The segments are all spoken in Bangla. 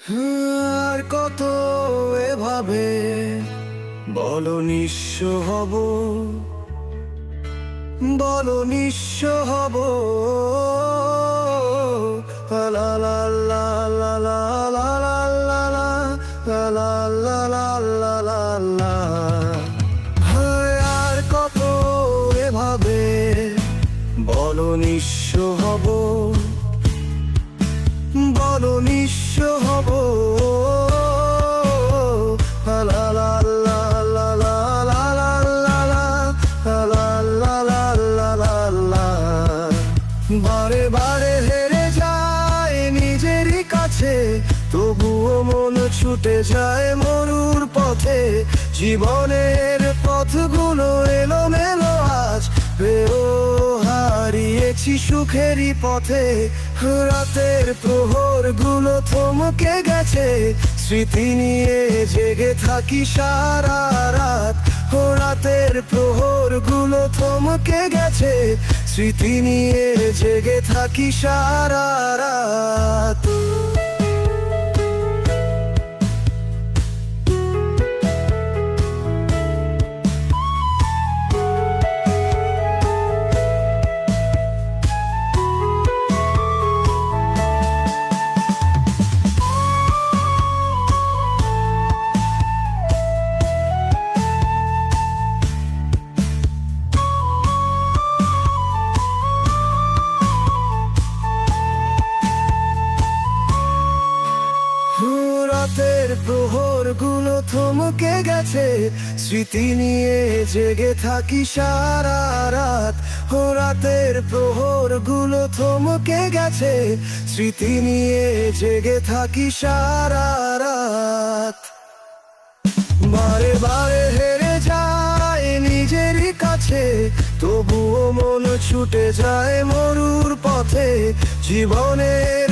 আর কত এভাবে বলো নিঃস্ব হব বলো নিঃস্ব হব আর কত এভাবে বলো নিঃস্ব হব আরও নিঃস্ব হব বারে বারে হেরে যায় নিজেরই কাছে তবুও মন ছুটে যায় মরুর পথে জীবনের পথগুলো এলো মেলো আজ বেরো হায় হারিয়েছি সুখেরই পথে। রাতের প্রহরগুলো থমকে গেছে। স্মৃতি নিয়ে জেগে থাকি সারা রাত। রাতের প্রহরগুলো থমকে গেছে। স্মৃতি নিয়ে জেগে থাকি সারা রাত। রাতের প্রহরগুলো থমকে গেছে। স্মৃতি নিয়ে জেগে থাকি সারা রাত। ও রাতের প্রহরগুলো থমকে গেছে। স্মৃতি নিয়ে জেগে থাকি সারা রাত। বারে বারে হেরে যায় নিজেরই কাছে। তবুও মন ছুটে যায় মরুর পথে। জীবনের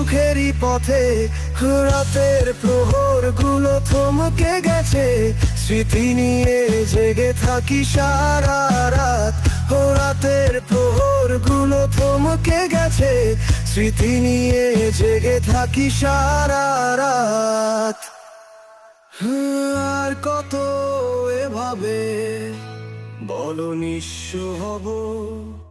সুখেরই পথে রাতের প্রহরগুলো থমকে গেছে। স্মৃতি নিয়ে জেগে থাকি সারা রাত। ও রাতের প্রহরগুলো থমকে গেছে। স্মৃতি নিয়ে জেগে থাকি সারা রাত। আর কত এভাবে বলো নিঃস্ব হব।